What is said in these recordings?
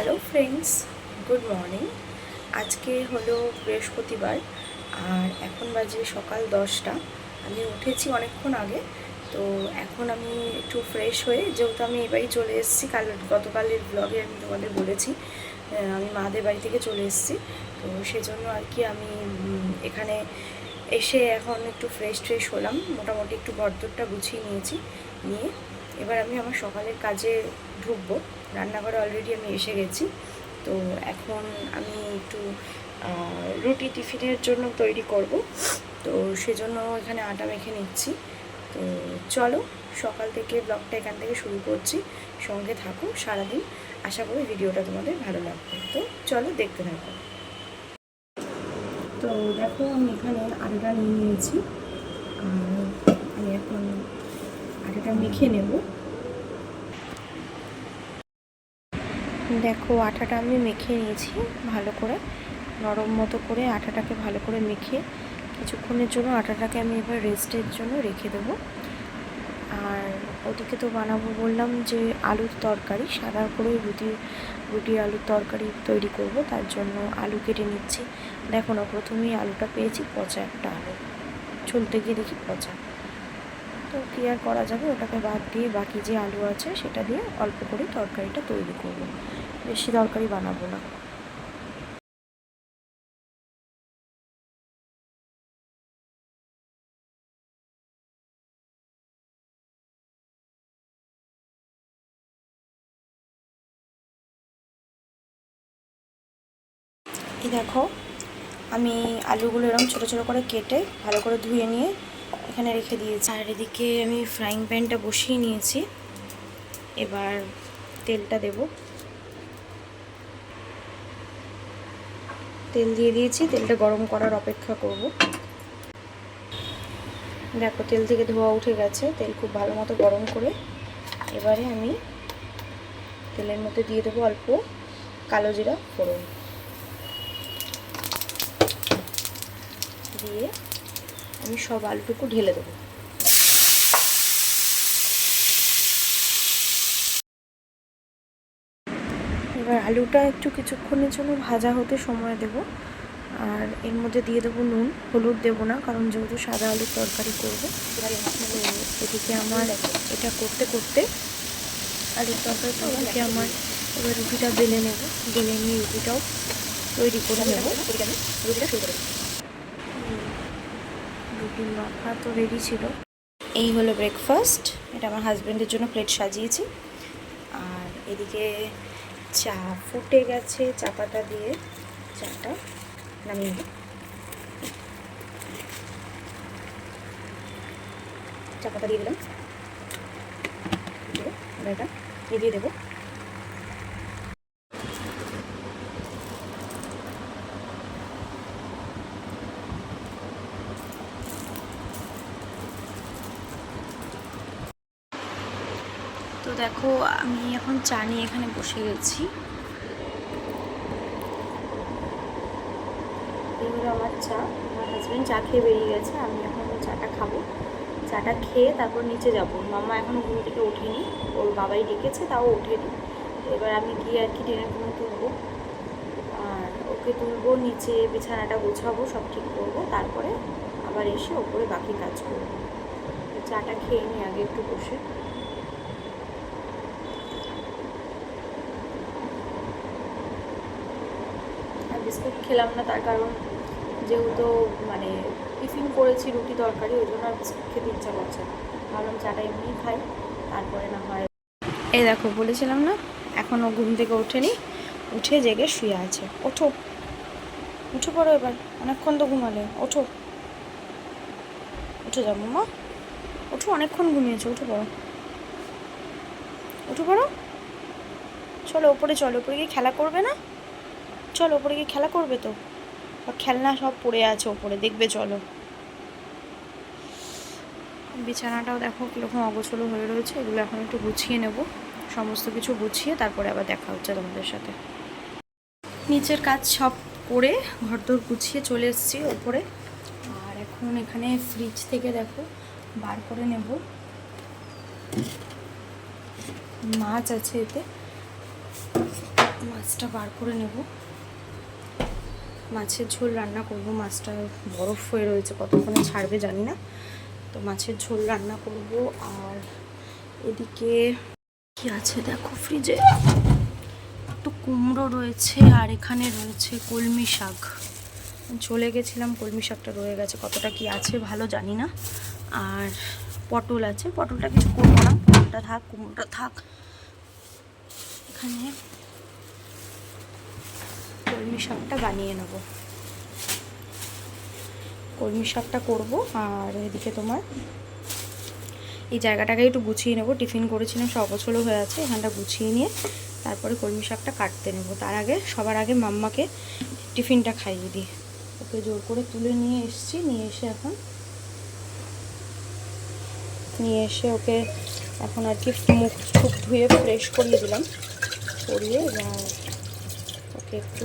Hello friends good morning আজকে হলো বৃহস্পতিবার, আর এখন বাজে সকাল দশটা। আমি উঠেছি অনেকক্ষণ আগে, তো এখন আমি একটু ফ্রেশ হয়ে, যেহেতু আমি এবারই চলে এসেছি, কাল গতকালের ব্লগে আমি তোমাদের বলেছি আমি মাদের বাড়ি থেকে চলে এসেছি, তো সেজন্য আর কি আমি এখানে এসে এখন একটু ফ্রেশ ট্রেশ হলাম। মোটামুটি একটু ঘরদোরটা গুছিয়ে নিয়েছি, নিয়ে এবার আমি আমার সকালের কাজে ঢুকবো। রান্নাঘরে অলরেডি আমি এসে গেছি। তো এখন আমি একটু রুটি টিফিনের জন্য তৈরি করব। তো সেজন্য এখানে আটা মেখে নিচ্ছি। তো চলো, সকাল থেকে ব্লগটা এখান থেকে শুরু করছি। সঙ্গে থাকো সারাদিন। আশা করি ভিডিওটা তোমাদের ভালো লাগবে। তো চলো দেখতে থাকো। তো দেখো আমি এখানে আটাটা নিয়ে নিয়েছি। আর আমি এখন আটাটা মেখে নেব। দেখো, আটাটা আমি মেখে নিয়েছি ভালো করে। নরম মতো করে আটাটাকে ভালো করে মেখে কিছুক্ষণের জন্য আটাটাকে আমি এবার রেস্টের জন্য রেখে দেবো। আর ওদিকে তো বানাবো বললাম যে আলুর তরকারি, সাদা করে রুটি রুটি আলুর তরকারি তৈরি করব, তার জন্য আলু কেটে নিচ্ছি। দেখো না, প্রথমেই আলুটা পেয়েছি পচা একটা আলু। চলতে গিয়ে দেখি পচা। তো কী আর করা যাবে? ওটাকে বাদ দিয়ে বাকি যে আলু আছে, সেটা দিয়ে অল্প করে তরকারিটা তৈরি করব। বেশি তরকারি বানাবো না। দেখো, আমি আলুগুলো এরকম ছোটো ছোটো করে কেটে ভালো করে ধুয়ে নিয়ে এখানে রেখে দিয়েছি। আর এদিকে আমি ফ্রাইং প্যানটা বসিয়ে নিয়েছি। এবার তেলটা দেব। তেল দিয়ে দিয়েছি। তেলটা গরম করার অপেক্ষা করব। দেখো, তেল থেকে ধোয়া উঠে গেছে। তেল খুব ভালো মতো গরম করে এবারে আমি তেলের মধ্যে দিয়ে দেবো অল্প কালো জিরা ফোড়ন। দিয়ে আমি সব আলুটুকু ঢেলে দেবো। এবার আলুটা একটু কিছুক্ষণের জন্য ভাজা হতে সময় দেব। আর এর মধ্যে দিয়ে দেবো নুন, হলুদ দেবো না, কারণ যেহেতু সাদা আলুর তরকারি করব এদিকে আমার এটা করতে করতে আলুর তরকারি তো এদিকে আমার এবার রুটিটা বেলে নেব, বেলে নিয়ে রুটিটাও তৈরি করে নেব। রুটিটা শুরু করে রুটির মাখা তো রেডি ছিল। এই হলো ব্রেকফাস্ট এটা আমার হাজব্যান্ডের জন্য প্লেট সাজিয়েছি। আর এদিকে চা ফুটে গেছে, চা পাতা দিয়ে চাটা নামিয়ে চা পাতা দিয়ে দিলাম। এটা দিয়ে দেবো। দেখো, আমি এখন চা নিয়ে এখানে বসে গেছি। এই হলো আমার চা। আমার হাজব্যান্ড চা খেয়ে বেরিয়ে গেছে, আমি এখন চাটা খাব। চাটা খেয়ে তারপর নিচে যাব। মামা এখনও ঘুম থেকে ওঠেনি, ওর বাবাই ডেকেছে, তাও ওঠেনি। এবার আমি গিয়ে আর কি ট্রেনের ঘুম তুলবো। আর ওকে তুলবো, নিচে বিছানাটা গোছাবো, সব ঠিক করব। তারপরে আবার এসে ওপরে বাকি কাজ করব। চাটা খেয়ে নিই আগে একটু বসে আর বিস্কুট খেলাম না তার কারণ যেহেতু মানে টিফিন করেছি রুটি তরকারি, ওই জন্য আর খেতে ইচ্ছা করছে না। ভাবলাম চাটা এমনি খাই, তারপরে না হয় এই দেখো, বলেছিলাম না এখনও ঘুম থেকে ওঠেনি, উঠে জেগে শুয়ে আছে। ওঠো, উঠে পড়ো এবার, অনেকক্ষণ তো ঘুমালে, ওঠো। উঠে যাব মা, ওঠো, অনেকক্ষণ ঘুমিয়েছো, উঠে পড়ো। উঠে পড়ো? চলো, ওপরে চলো, ওপরে গিয়ে খেলা করবে না? চলো ওপরে গিয়ে খেলা করবে তো। খেলনা সব পড়ে আছে ওপরে, দেখবে চলো। বিছানাটাও দেখো কীরকম অগোছলো হয়ে রয়েছে, এগুলো এখন একটু গুছিয়ে নেব। সমস্ত কিছু গুছিয়ে তারপরে আবার দেখা হচ্ছে তোমাদের সাথে। নিচের কাজ সব করে ঘরদোর গুছিয়ে চলে এসেছি ওপরে। আর এখন এখানে ফ্রিজ থেকে দেখো বার করে নেব। মাছ আছে এতে। মাছটা বার করে নেব। মাছের ঝোল রান্না করব। মাছটা বরফ হয়ে রয়েছে, কতক্ষণে ছাড়বে জানি না। তো মাছের ঝোল রান্না করব আর এদিকে কি আছে দেখো ফ্রিজে একটু কুমড়ো রয়েছে আর এখানে রয়েছে কলমি শাক। চলে গেছিলাম, কলমি শাকটা রয়ে গেছে। কতটা কি আছে ভালো জানি না। আর পটল আছে, পটলটা কিছু করব না। পটলটা থাক, কুমড়োটা থাক। এখানে কলমি শাকটা বানিয়ে নেব। কলমি শাকটা করব, আর এদিকে তোমার এই জায়গাটাকে একটু গুছিয়ে নেব। টিফিন করেছিলাম, সব বছরও হয়ে আছে, এখানটা গুছিয়ে নিয়ে তারপরে কলমি শাকটা কাটতে নেব। তার আগে, সবার আগে মাম্মাকে টিফিনটা খাইয়ে দিই। ওকে জোর করে তুলে নিয়ে এসছি, নিয়ে এসে এখন নিয়ে এসে ওকে এখন আর কি মুখ ধুয়ে ফ্রেশ করিয়ে দিলাম। করিয়ে ওকে একটু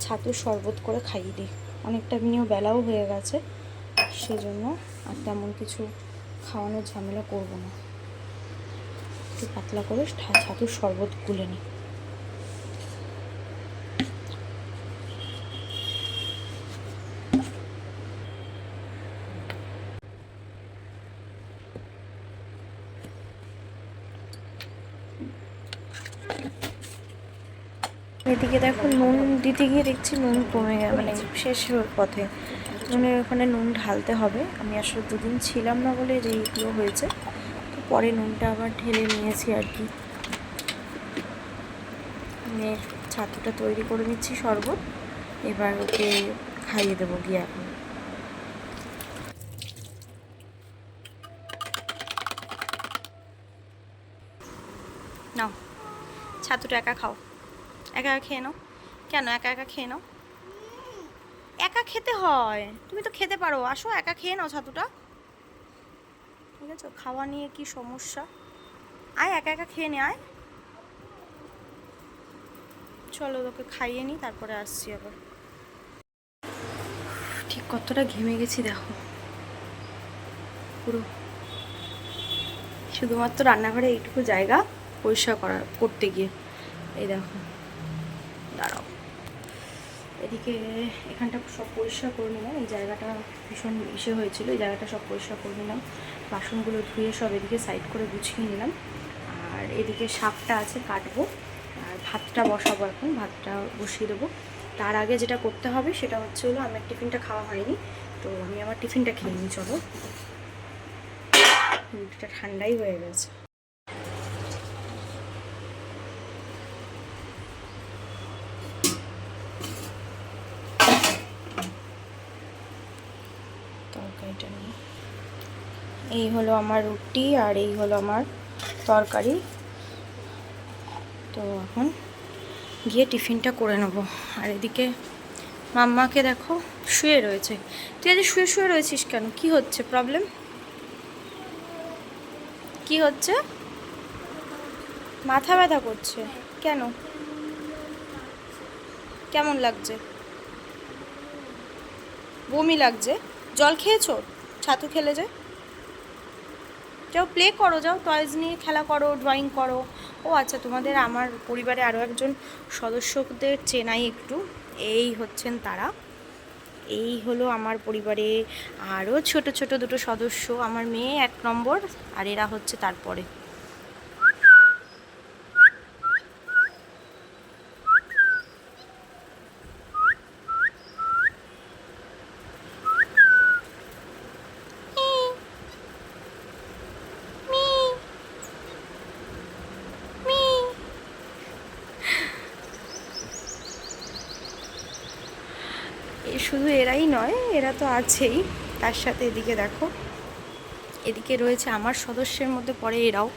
ছাতুর শরবত করে খাইয়ে দিই। অনেকটা নিয়েও বেলাও হয়ে গেছে, সেজন্য আর তেমন কিছু খাওয়ানোর ঝামেলা করব না। একটু পাতলা করে ছাতুর শরবত গুলে নিই। এদিকে দেখো নুন দিতে গিয়ে দেখছি নুন কমে গেছে মানে শেষ পথে। নুনের ওখানে নুন ঢালতে হবে। আমি আসলে দুদিন ছিলাম না বলে যে এইগুলো হয়েছে। তো পরে নুনটা আবার ঢেলে নিয়েছি আর কি। মেয়ের ছাতুটা তৈরি করে নিচ্ছি শরবত। এবার ওকে খাইয়ে দেবো গিয়ে এখন। নাও, ছাতুটা একা খাও। একা একা খেয়ে নাও। কেন একা একা খেয়ে নাও? একা খেতে হয়। তুমি তো খেতে পারো। আসো, একা খেয়ে নাও ছাতুটা। ঠিক আছে, খাওয়া নিয়ে কি সমস্যা? আয়, একা একা খেয়ে নে, আয়। চলো তোকে খাইয়ে নিই তারপরে আসছি আবার। ঠিক কতটা ঘেমে গেছি, দেখো। পুরো। শুধুমাত্র রান্নাঘরে এইটুকু জায়গা পরিষ্কার করা, করতে গিয়ে। এই দেখো। দাঁড়াও। এদিকে এখানটা সব পরিষ্কার করে নিলাম। এই জায়গাটা ভীষণ ইসে হয়েছিল। এই জায়গাটা সব পরিষ্কার করে নিলাম। বাসনগুলো ধুয়ে সব এদিকে সাইড করে গুছিয়ে নিলাম। আর এদিকে শাকটা আছে, কাটবো। আর ভাতটা বসাবো এখন। ভাতটা বসিয়ে দেবো। তার আগে যেটা করতে হবে সেটা হচ্ছে হলো, আমার টিফিনটা খাওয়া হয়নি। তো আমি আমার টিফিনটা খেয়ে নিই, চলো। ঠান্ডাই হয়ে গেছে তরকারিটা নিয়ে এই হলো আমার রুটি আর এই হলো আমার তরকারি। তো এখন গিয়ে টিফিনটা করে নেব। আর এদিকে মাম্মাকে দেখো শুয়ে রয়েছে। তুই আজ শুয়ে শুয়ে রয়েছিস কেন? কি হচ্ছে? প্রবলেম কি হচ্ছে? মাথা ব্যথা করছে। কেন? কেমন লাগছে? বমি লাগছে। জল খেয়েছো? ছাতু খেলে যে? যাও প্লে করো, যাও টয়েস নিয়ে খেলা করো ড্রয়িং করো। ও আচ্ছা তোমাদের আমার পরিবারে আরও একজন সদস্যদের চেনাই একটু। এই হচ্ছেন তারা। এই হলো আমার পরিবারে আরও ছোট ছোট দুটো সদস্য। আমার মেয়ে এক নম্বর আর এরা হচ্ছে তারপরে এ শুধু এরাই নয়, এরা তো আছেই। তার সাথে এদিকে দেখো, এদিকে রয়েছে আমার সদস্যের মধ্যে পড়ে এরাও।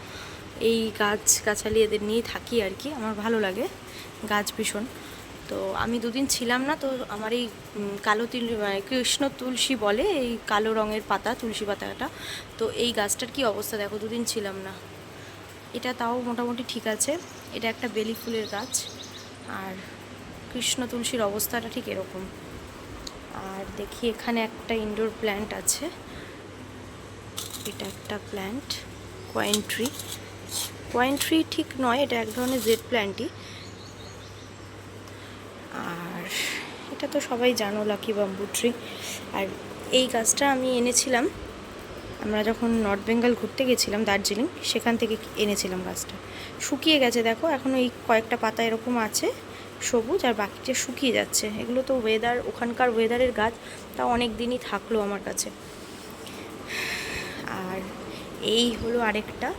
এই গাছ গাছালি এদের নিয়ে থাকি আর কি, আমার ভালো লাগে গাছ ভীষণ। তো আমি দুদিন ছিলাম না, তো আমার এই কালো তিল কৃষ্ণ তুলসী বলে এই কালো রঙের পাতা, তুলসী পাতাটা। তো এই গাছটার কি অবস্থা দেখো, দুদিন ছিলাম না। এটা তাও মোটামুটি ঠিক আছে, এটা একটা বেলি ফুলের গাছ। আর কৃষ্ণ তুলসীর অবস্থাটা ঠিক এরকম। আর দেখি এখানে একটা ইনডোর প্ল্যান্ট আছে। এটা একটা plant coin tree coin tree ঠিক নয়, এটা এক ধরনের জেড প্ল্যান্টই আর এটা তো সবাই জানো লাকি বাম্বু ট্রি আর এই গাছটা আমি এনেছিলাম, আমরা যখন নর্থ বেঙ্গল ঘুরতে গেছিলাম দার্জিলিং, সেখান থেকে এনেছিলাম গাছটা। শুকিয়ে গেছে, দেখো এখনও এই কয়েকটা পাতা এরকম আছে। সবুজ আর বাকিটা শুকিয়ে যাচ্ছে। এগুলো তো ওয়েদার ওখানকার ওয়েদারের গাছ, তা অনেক দিনই থাকল আমার কাছে। আর এই হলো আরেকটা,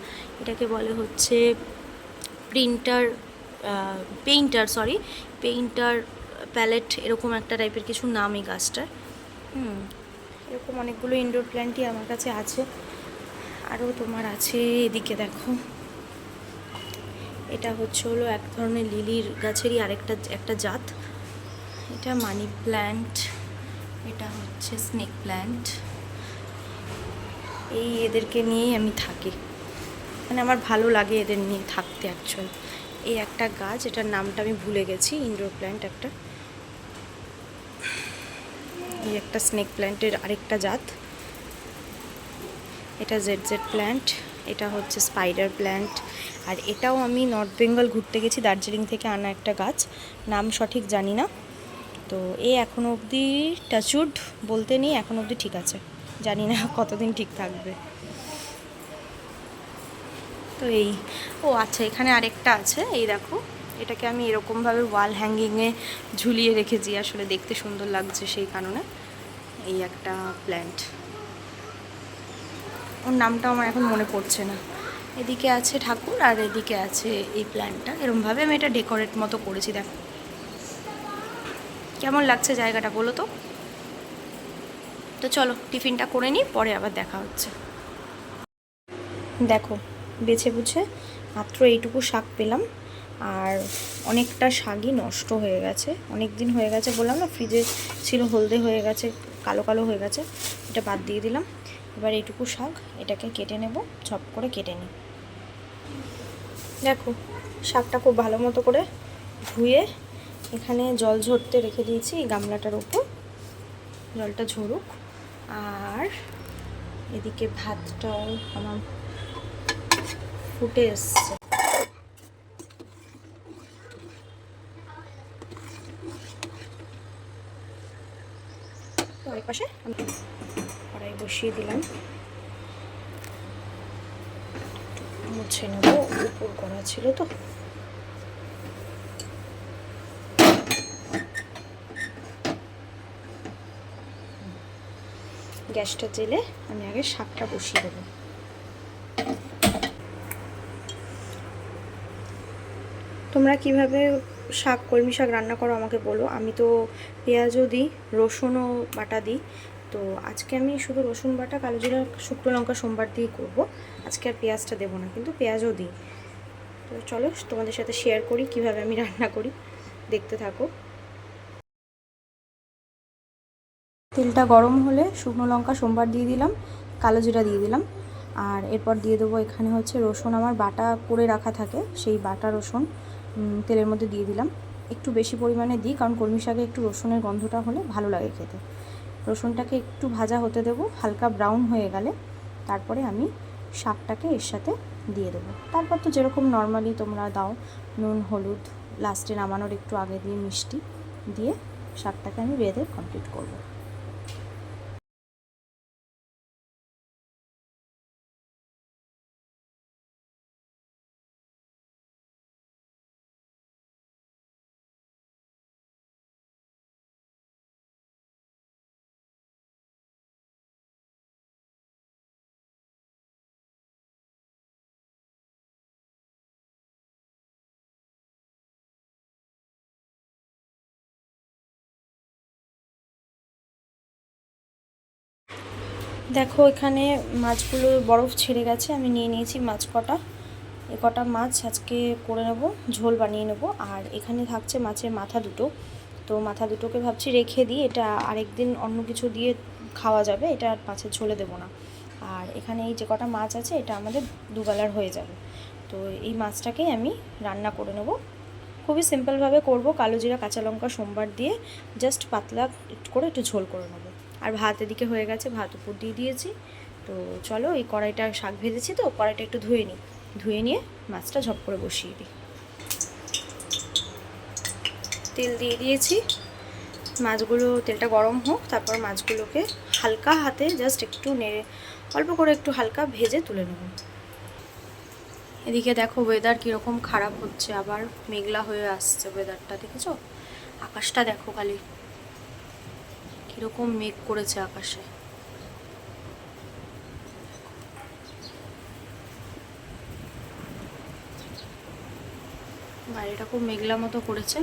এটাকে বলে হচ্ছে printer painter sorry painter palette এরকম একটা টাইপের কিছু নাম এই গাছটার হুম, এরকম অনেকগুলো ইনডোর প্ল্যান্টই আমার কাছে আছে। আরও তোমার আছে, এদিকে দেখো। এটা হচ্ছে হলো এক ধরনের লিলির গাছেরই আরেকটা, একটা জাত। এটা মানি প্ল্যান্ট, এটা হচ্ছে স্নেক প্ল্যান্ট। এই এদেরকে নিয়েই আমি থাকি। মানে আমার ভালো লাগে এদের নিয়ে থাকতে অ্যাকচুয়ালি এই একটা গাছ, এটার নামটা আমি ভুলে গেছি, ইনডোর প্ল্যান্ট একটা। এই একটা স্নেক প্ল্যান্টের আরেকটা জাত। এটা জেড জেড প্ল্যান্ট। এটা হচ্ছে স্পাইডার প্ল্যান্ট আর এটাও আমি নর্থ বেঙ্গল ঘুরতে গেছি, দার্জিলিং থেকে আনা একটা গাছ। নাম সঠিক জানি না। তো এ এখনও অবধি টাচুড বলতে নেই, এখন অবধি ঠিক আছে। জানি না কতদিন ঠিক থাকবে। তো এই, ও আচ্ছা এখানে আরেকটা আছে, এই দেখো। এটাকে আমি এরকমভাবে ওয়াল হ্যাঙ্গিংয়ে ঝুলিয়ে রেখেছি, আসলে দেখতে সুন্দর লাগছে সেই কারণে। এই একটা প্ল্যান্ট ওর নামটা আমার এখন মনে পড়ছে না। এদিকে আছে ঠাকুর আর এদিকে আছে এই প্ল্যান্টটা এরমভাবে আমি এটা ডেকোরেট মতো করেছি, দেখো। কেমন লাগছে জায়গাটা বলো তো? তো চলো, টিফিনটা করে নিই, পরে আবার দেখা হচ্ছে। দেখো, বেছে বুঝে মাত্র এইটুকু শাক পেলাম। আর অনেকটা শাকই নষ্ট হয়ে গেছে। অনেক দিন হয়ে গেছে বললাম না ফ্রিজে ছিল, হলদে হয়ে গেছে, কালো কালো হয়ে গেছে, এটা বাদ দিয়ে দিলাম। এবার এইটুকু শাক, এটাকে কেটে নেব ছপ করে কেটে নিই। দেখো, শাকটা খুব ভালো মতো করে ধুয়ে এখানে জল ঝরতে রেখে দিয়েছি এই গামলাটার ওপর। জলটা ঝরুক, আর এদিকে ভাতটাও আমার ফুটে এসছে। ওই পাশে বসিয়ে দিলাম। মুছে নেব, উপর করা ছিল তো। গ্যাসটা জেলে আমি আগে শাকটা বসিয়ে দেবো। তোমরা কীভাবে শাক, কলমি শাক রান্না করো আমাকে বলো। আমি তো পেঁয়াজও দিই, রসুনও বাটা দিই। তো আজকে আমি শুধু রসুন বাটা, কালো জিরা, শুকনো লঙ্কা সোমবার দিয়েই করব। আজকে আর পেঁয়াজটা দেবো না, কিন্তু পেঁয়াজও দিই। তো চলো, তোমাদের সাথে শেয়ার করি, কীভাবে আমি রান্না করি। দেখতে থাকো। তেলটা গরম হলে শুকনো লঙ্কা সোমবার দিয়ে দিলাম, কালো জিরা দিয়ে দিলাম। আর এরপর দিয়ে দেবো এখানে হচ্ছে রসুন, আমার বাটা করে রাখা থাকে, সেই বাটা রসুন তেলের মধ্যে দিয়ে দিলাম। একটু বেশি পরিমাণে দিই, কারণ কলমি শাকে একটু রসুনের গন্ধটা হলে ভালো লাগে খেতে। রসুনটাকে একটু ভাজা হতে দেব, হালকা ব্রাউন হয়ে গেলে। তারপরে আমি শাকটাকে এর সাথে দিয়ে দেবো। তারপর তো যেরকম নর্মালি তোমরা দাও, নুন, হলুদ, লাস্টে নামানোর একটু আগে দিয়ে মিষ্টি দিয়ে শাকটাকে আমি বেঁধে কমপ্লিট করব। দেখো, এখানে মাছগুলো বরফ ছেড়ে গেছে, আমি নিয়ে নিয়েছি মাছ কটা। এ কটা মাছ আজকে করে নেব, ঝোল বানিয়ে নেব। আর এখানে থাকছে মাছের মাথা দুটো। তো মাথা দুটোকে ভাবছি রেখে দিই, এটা আরেকদিন অন্য কিছু দিয়ে খাওয়া যাবে, এটা আর মাছের ঝোলে দেবো না। আর এখানে এই যে কটা মাছ আছে, এটা আমাদের দুবেলার হয়ে যাবে। তো এই মাছটাকেই আমি রান্না করে নেব। খুবই সিম্পলভাবে করব, কালো জিরা, কাঁচা লঙ্কা, সোমবার দিয়ে জাস্ট পাতলা করে একটু ঝোল করে নেব। আর ভাত এদিকে হয়ে গেছে, ভাত উপর দিয়ে দিয়েছি। তো চলো এই কড়াইটা শাক ভেজেছি তো, কড়াইটা একটু ধুয়ে নিই। ধুয়ে নিয়ে মাছটা ঝপ করে বসিয়ে দিই। তেল দিয়ে দিয়েছি। মাছগুলো, তেলটা গরম হোক, তারপর মাছগুলোকে হালকা হাতে জাস্ট একটু নেড়ে, অল্প করে একটু হালকা ভেজে তুলে নেব। এদিকে দেখো ওয়েদার কীরকম খারাপ হচ্ছে, আবার মেঘলা হয়ে আসছে ওয়েদারটা দেখেছ? আকাশটা দেখো খালি। কীরকম মেঘ করেছে আকাশে? বাইরেটা খুব মেঘলা মতো করেছে।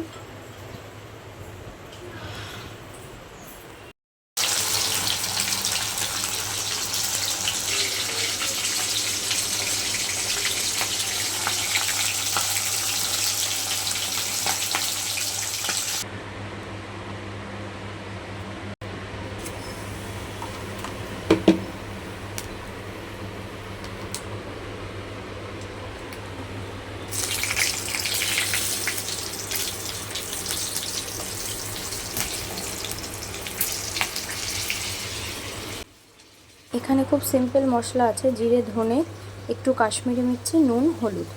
এখানে খুব সিম্পল মশলা আছে, জিরে, ধনে, একটু কাশ্মীরি মির্চি, নুন, হলুদ।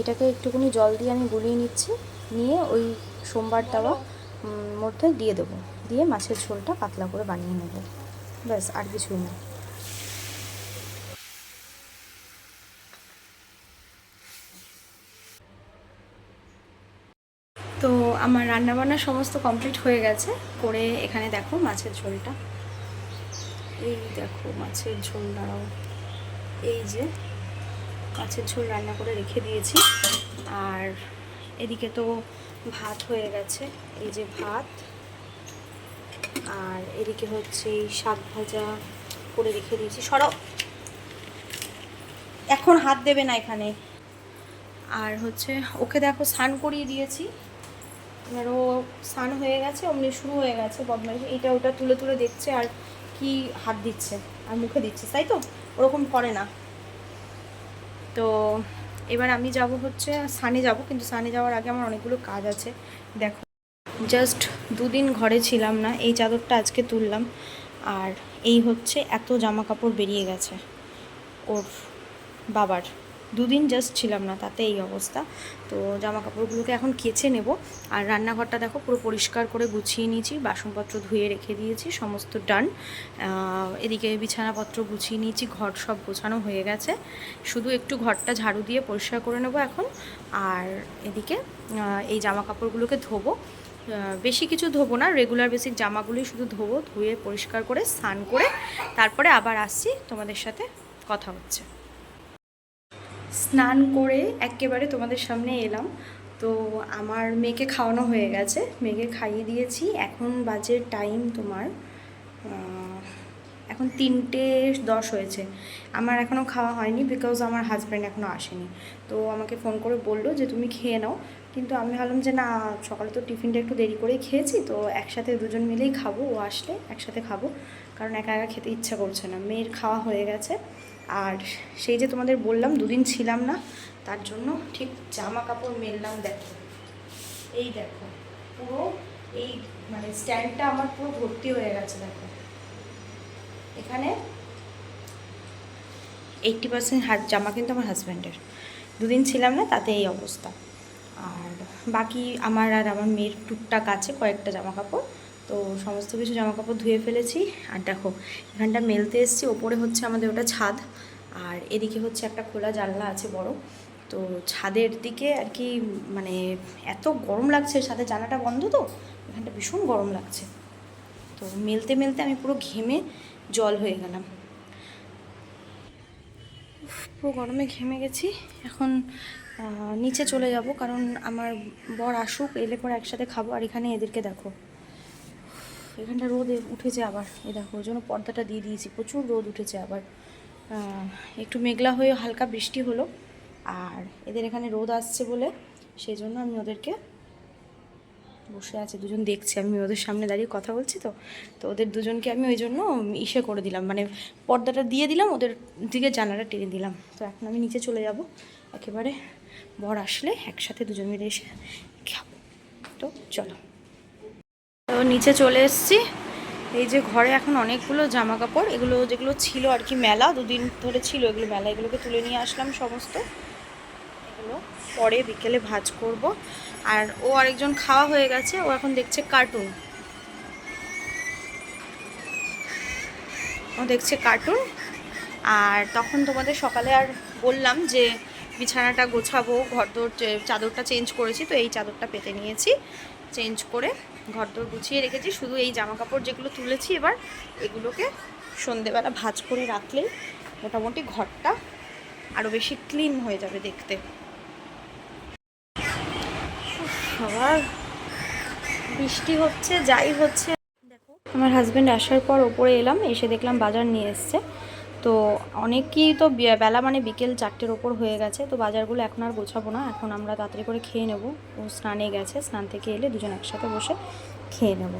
এটাকে একটুখানি জল দিয়ে আমি গুলিয়ে নিচ্ছি, নিয়ে ওই সোমবার দেওয়া মধ্যে দিয়ে দেবো। দিয়ে মাছের ঝোলটা পাতলা করে বানিয়ে নেব। ব্যাস, আর কিছুই না। তো আমার রান্নাবান্না সমস্ত কমপ্লিট হয়ে গেছে। করে এখানে দেখো মাছের ঝোলটা। এই দেখো মাছের ঝোল, দাঁড়াও। এই যে মাছের ঝোল রান্না করে রেখে দিয়েছি। আর এদিকে তো ভাত হয়ে গেছে, এই যে ভাত। আর এদিকে হচ্ছে এই শাক ভাজা করে রেখে দিয়েছি। সরাও এখন হাত দেবে না এখানে। আর হচ্ছে ওকে দেখো স্নান করিয়ে দিয়েছি। এবার ও স্নান হয়ে গেছে, অমনি শুরু হয়ে গেছে, বদমাইশ। এইটা ওটা তুলে তুলে দেখছে আর কি হাত দিচ্ছে আর মুখে দিচ্ছে, তাই তো? ওরকম করে না। তো এবার আমি যাব হচ্ছে, সানে যাব, কিন্তু সানে যাওয়ার আগে আমার অনেকগুলো কাজ আছে। দেখো জাস্ট দুদিন ঘরে ছিলাম না, এই চাদরটা আজকে তুললাম। আর এই হচ্ছে এত জামা কাপড় বেরিয়ে গেছে ওর বাবার। দুদিন জাস্ট ছিলাম না তাতে এই অবস্থা। তো জামা কাপড়গুলোকে এখন কেচে নেব। আর রান্নাঘরটা দেখো পুরো পরিষ্কার করে গুছিয়ে নিয়েছি, বাসনপত্র ধুয়ে রেখে দিয়েছি, সমস্ত ডান এদিকে বিছানাপত্র গুছিয়ে নিয়েছি, ঘর সব গোছানো হয়ে গেছে। শুধু একটু ঘরটা ঝাড়ু দিয়ে পরিষ্কার করে নেব এখন। আর এদিকে এই জামা কাপড়গুলোকে ধোবো বেশি কিছু ধোবো না রেগুলার বেসিক জামাগুলোই শুধু ধোবো, ধুয়ে পরিষ্কার করে, স্নান করে, তারপরে আবার আসছি, তোমাদের সাথে কথা হচ্ছে। স্নান করে একেবারে তোমাদের সামনে এলাম। তো আমার মেয়েকে খাওয়ানো হয়ে গেছে। মেয়েকে খাইয়ে দিয়েছি। এখন বাজে টাইম তোমার এখন তিনটে দশ হয়েছে। আমার এখনও খাওয়া হয়নি বিকজ আমার হাজব্যান্ড এখনও আসেনি। তো আমাকে ফোন করে বলল যে, তুমি খেয়ে নাও। কিন্তু আমি ভাবলাম যে, না, সকালে তো টিফিনটা একটু দেরি করেই খেয়েছি। তো একসাথে দুজন মিলেই খাব। ও আসলে একসাথে খাব। কারণ একা একা খেতে ইচ্ছা করছে না। মেয়ের খাওয়া হয়ে গেছে। আর সেই যে তোমাদের বললাম, দুদিন ছিলাম না, তার জন্য ঠিক জামা কাপড় মেললাম দেখো। এই দেখো, পুরো এই মানে স্ট্যান্ডটা আমার পুরো ভর্তি হয়ে গেছে দেখো। এখানে এইটটি পার্সেন্ট জামা কিন্তু আমার হাজব্যান্ডের দুদিন ছিলাম না, তাতে এই অবস্থা। আর বাকি আমার আর আমার মেয়ের টুকটাক আছে, কয়েকটা জামা কাপড় তো সমস্ত কিছু জামা কাপড় ধুয়ে ফেলেছি। আর দেখো, এখানটা মেলতে এসেছি, ওপরে হচ্ছে আমাদের ওটা ছাদ, আর এদিকে হচ্ছে একটা খোলা জানলা আছে বড়। তো ছাদের দিকে আর কি মানে এত গরম লাগছে সাথে জানাটা বন্ধ তো, এখানটা ভীষণ গরম লাগছে। তো মেলতে মেলতে আমি পুরো ঘেমে জল হয়ে গেলাম। পুরো গরমে ঘেমে গেছি। এখন নিচে চলে যাব, কারণ আমার বর আসুক, এলে পরে একসাথে খাব, আর এখানে এদেরকে দেখো। এখানটা রোদ উঠেছে আবার। এই দেখো, ওই জন্য পর্দাটা দিয়ে দিয়েছি। প্রচুর রোদ উঠেছে আবার। একটু মেঘলা হয়ে হালকা বৃষ্টি হলো। আর এদের এখানে রোদ আসছে বলে সেই জন্য আমি ওদেরকে বসে আছে, দুজন দেখছে। আমি ওদের সামনে দাঁড়িয়ে কথা বলছি তো। তো ওদের দুজনকে আমি ওই জন্য ইসে করে দিলাম। মানে পর্দাটা দিয়ে দিলাম, ওদের দিকে জানালা টেনে দিলাম। তো এখন আমি নিচে চলে যাব। একেবারে বর আসলে একসাথে দুজন মিলে এসে খাব। তো চলো। তো নিচে চলে এসছি। এই যে ঘরে এখন অনেকগুলো জামা কাপড় এগুলো যেগুলো ছিল আর কি মেলা, দুদিন ধরে ছিল এগুলো মেলা, এগুলোকে তুলে নিয়ে আসলাম সমস্ত। এগুলো পরে বিকেলে ভাজ করব। আর ও আরেকজন খাওয়া হয়ে গেছে, ও এখন দেখছে কার্টুন ও দেখছে কার্টুন আর তখন তোমাদের সকালে আর বললাম যে বিছানাটা গোছাবো, ঘরদোর চে- চাদরটা চেঞ্জ করেছি, তো এই চাদরটা পেতে নিয়েছি। চেঞ্জ করে ঘরদোর গুছিয়ে রেখেছি। শুধু এই জামা কাপড় যেগুলো তুলেছি এবার, এগুলোকে সন্ধেবেলা ভাজ করে রাখলেই মোটামুটি ঘরটা আরও বেশি ক্লিন হয়ে যাবে দেখতে। সবার বৃষ্টি হচ্ছে, যাই হচ্ছে। দেখো, আমার হাজব্যান্ড আসার পর ওপরে এলাম, এসে দেখলাম বাজার নিয়ে এসছে। তো অনেকই তো বেলা মানে বিকেল চারটের ওপর হয়ে গেছে, তো বাজারগুলো এখন আর গোছাবো না, এখন আমরা তাড়াতাড়ি করে খেয়ে নেব। ও স্নানে গেছে, স্নান থেকে এলে দুজন একসাথে বসে খেয়ে নেব।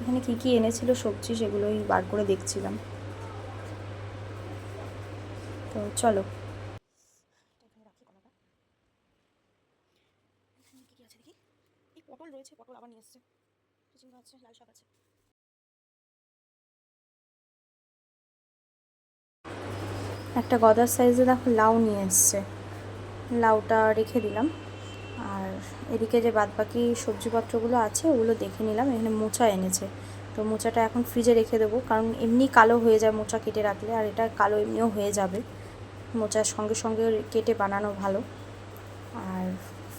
এখানে কি কি এনেছিল সবজি সেগুলোই বার করে দেখছিলাম। তো চলো এই পটল রয়েছে পটল আবার নিয়ে এসছে চিচিঙ্গা আছে লাল শাক আছে একটা গদার সাইজে দেখো লাউ নিয়ে এসছে। লাউটা রেখে দিলাম। আর এদিকে যে বাদবাকি সবজিপত্রগুলো আছে, ওগুলো দেখে নিলাম। এখানে মোচা এনেছে। তো মোচাটা এখন ফ্রিজে রেখে দেবো। কারণ এমনি কালো হয়ে যায় মোচা কেটে রাখলে, আর এটা কালো এমনিও হয়ে যাবে। মোচার সঙ্গে সঙ্গে কেটে বানানো ভালো। আর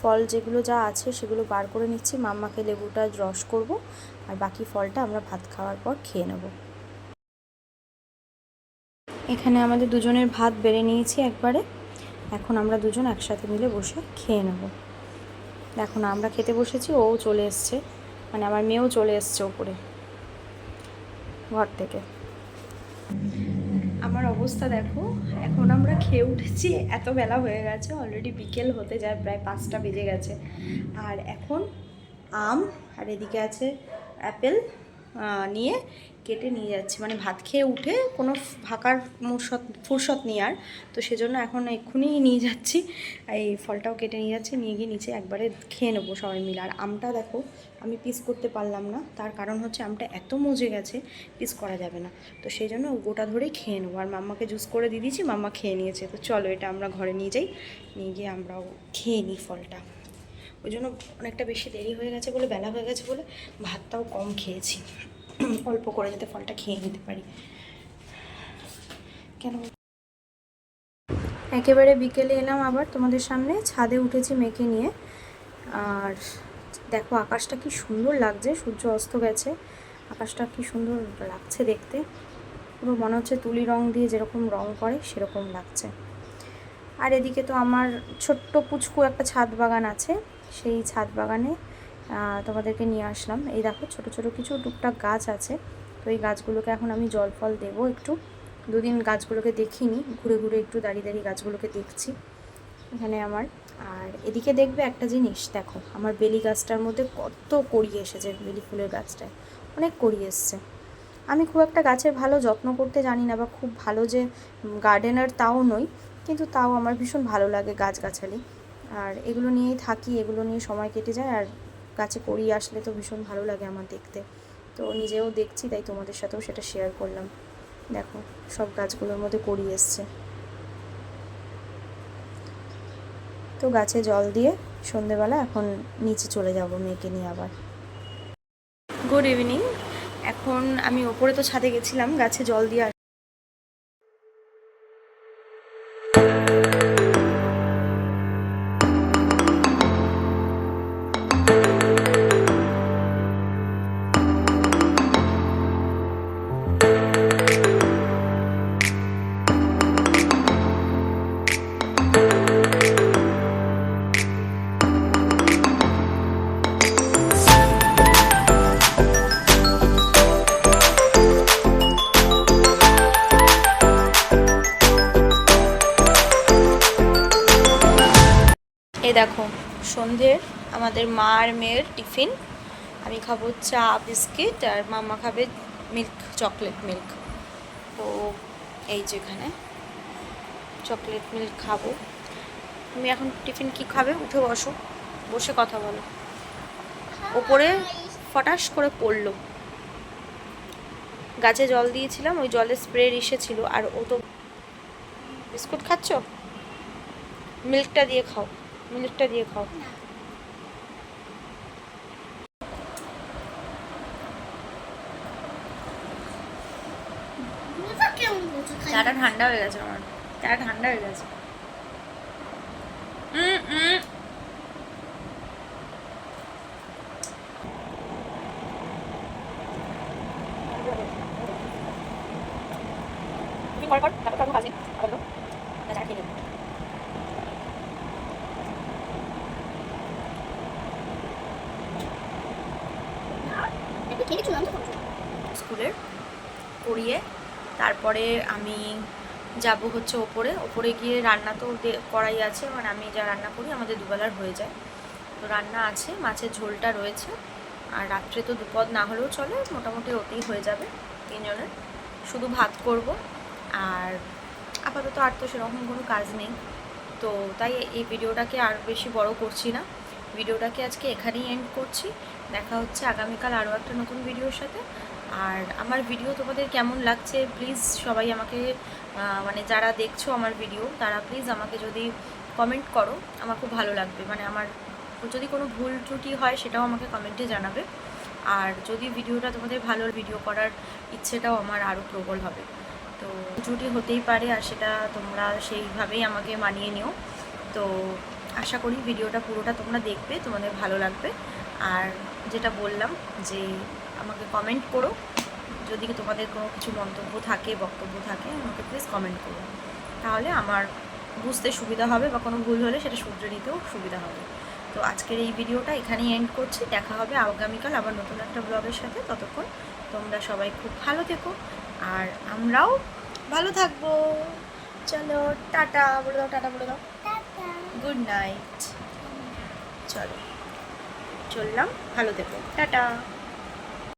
ফল যেগুলো যা আছে, সেগুলো বার করে নিচ্ছি। মাম্মাকে লেবুটা রস করব। আর বাকি ফলটা আমরা ভাত খাওয়ার পর খেয়ে নেব। এখানে আমাদের দুজনের ভাত বেড়ে নিয়েছি একবারে। এখন আমরা দুজন একসাথে মিলে বসে খেয়ে নেব। দেখো না, আমরা খেতে বসেছি, ও চলে এসছে। মানে আমার মেয়েও চলে এসছে ওপরে, ঘর থেকে। আমার অবস্থা দেখো, এখন আমরা খেয়ে উঠেছি, এত বেলা হয়ে গেছে অলরেডি বিকেল হতে যায়, প্রায় পাঁচটা বেজে গেছে। আর এখন আম, আর এদিকে আছে অ্যাপেল নিয়ে কেটে নিয়ে যাচ্ছি। মানে ভাত খেয়ে উঠে কোনো ফাঁকার মুরসত ফুরসত নিয়ে আর। তো সেজন্য এখন এক্ষুনি নিয়ে যাচ্ছি। এই ফলটাও কেটে নিয়ে যাচ্ছি। নিয়ে গিয়ে নিচে একবারে খেয়ে নেব সবাই মিলে। আর আমটা দেখো, আমি পিস করতে পারলাম না। তার কারণ হচ্ছে আমটা এত মজে গেছে পিস করা যাবে না। তো সেই জন্য গোটা ধরেই খেয়ে নেব। আর মাম্মাকে জুস করে দিয়ে দিয়েছি, মাম্মা খেয়ে নিয়েছে। তো চলো এটা আমরা ঘরে নিয়ে যাই। নিয়ে গিয়ে আমরাও খেয়ে নিই ফলটা। ওই জন্য অনেকটা বেশি দেরি হয়ে গেছে বলে, বেলা হয়ে গেছে বলে ভাতটাও কম খেয়েছি। অল্প করে যাতে ফলটা খেয়ে নিতে পারি। কেন? একেবারে বিকেলে এলাম আবার তোমাদের সামনে, ছাদে উঠেছি মেয়েকে নিয়ে। আর দেখো আকাশটা কি সুন্দর লাগছে, সূর্য অস্ত গেছে। আকাশটা কি সুন্দর লাগছে দেখতে। পুরো মনে হচ্ছে তুলি রং দিয়ে যেরকম রং করে, সেরকম লাগছে। আর এদিকে তো আমার ছোট্ট পুচকু একটা ছাদ বাগান আছে। সেই ছাদ বাগানে তোমাদেরকে নিয়ে আসলাম। এই দেখো ছোট ছোট কিছু টুকটাক গাছ আছে। তো এই গাছগুলোকে এখন আমি জল ফল দেবো একটু। দুদিন গাছগুলোকে দেখিনি, ঘুরে ঘুরে একটু দাঁড়িয়ে দাঁড়িয়ে গাছগুলোকে দেখছি এখানে আমার। আর এদিকে দেখবে একটা জিনিস, দেখো, আমার বেলি গাছটার মধ্যে কত কড়ি এসেছে, বেলি ফুলের গাছটায়। অনেক কড়ি এসছে। আমি খুব একটা গাছের ভালো যত্ন করতে জানি না বা খুব ভালো যে গার্ডেনার তাও নই, কিন্তু তাও আমার ভীষণ ভালো লাগে গাছগাছালি আর এগুলো নিয়েই থাকি, এগুলো নিয়ে সময় কেটে যায় আর গাছে কড়ি আসলে তো ভীষণ ভালো লাগে আমার দেখতে। তো নিজেও দেখছি, তাই তোমাদের সাথেও সেটা শেয়ার করলাম। দেখো, সব গাছগুলোর মধ্যে করি এসছে। তো গাছে জল দিয়ে সন্ধেবেলা এখন নিচে চলে যাব মেয়েকে নিয়ে আবার। গুড ইভিনিং এখন আমি ওপরে তো ছাদে গেছিলাম, গাছে জল দিয়ে আমাদের মা আর মেয়ের টিফিন। আমি খাব চা, বিস্কিট, আর মামা খাবে মিল্ক, চকলেট মিল্ক। তো এই যেখানে চকলেট মিল্ক খাব। তুমি এখন টিফিন কি খাবে? উঠে বসো, বসে কথা বলো। ওপরে ফটাস করে পড়ল। গাছে জল দিয়েছিলাম, ওই জলে স্প্রে এসেছিল, আর ও তো বিস্কুট খাচ্ছ? মিল্কটা দিয়ে খাও, মিল্কটা দিয়ে খাও এটা কেমন বলছো খাই চাটা ঠান্ডা হয়ে গেছে আমার। চাটা ঠান্ডা হয়ে গেছে। চা স্কুলের পড়িয়ে তারপরে আমি যাব হচ্ছে ওপরে। ওপরে গিয়ে রান্না তো করাই আছে মানে আমি যা রান্না করি আমাদের দুবেলার হয়ে যায়। তো রান্না আছে, মাছের ঝোলটা রয়েছে। আর রাত্রে তো দুপদ না হলেও চলে, মোটামুটি ওতেই হয়ে যাবে তিনজনের। শুধু ভাত করব। আর আপাতত আর তো সেরকম কোনো কাজ নেই। তো তাই এই ভিডিওটাকে আর বেশি বড় করছি না। ভিডিওটাকে আজকে এখানেই এন্ড করছি। দেখা হচ্ছে আগামীকাল আরও একটা নতুন ভিডিওর সাথে। আর আমার ভিডিও তোমাদের কেমন লাগছে প্লিজ সবাই আমাকে মানে যারা দেখছ আমার ভিডিও তারা প্লিজ আমাকে যদি কমেন্ট করো, আমার খুব ভালো লাগবে। মানে আমার যদি কোনো ভুল ত্রুটি হয়, সেটাও আমাকে কমেন্টে জানাবে। আর যদি ভিডিওটা তোমাদের ভালো ভিডিও করার ইচ্ছেটাও আমার আরও প্রবল হবে। তো ত্রুটি হতেই পারে, আর সেটা তোমরা সেইভাবেই আমাকে মানিয়ে নিও। তো আশা করি ভিডিওটা পুরোটা তোমরা দেখবে, তোমাদের ভালো লাগবে। আর যেটা বললাম যে আমাকে কমেন্ট করো। যদি কি তোমাদের কোনো কিছু মন্তব্য থাকে বক্তব্য থাকে আমাকে প্লিজ কমেন্ট করো। তাহলে আমার বুঝতে সুবিধা হবে বা কোনো ভুল হলে সেটা শুধরে নিতেও সুবিধা হবে। তো আজকের এই ভিডিওটা এখানেই এন্ড করছি। দেখা হবে আগামীকাল আবার নতুন একটা ব্লগের সাথে। ততক্ষণ তোমরা সবাই খুব ভালো থেকো। আর আমরাও ভালো থাকব। চলো টাটা বলে দাও টাটা বলে দাও। গুড নাইট চলো চললাম। ভালো থেকো। টাটা।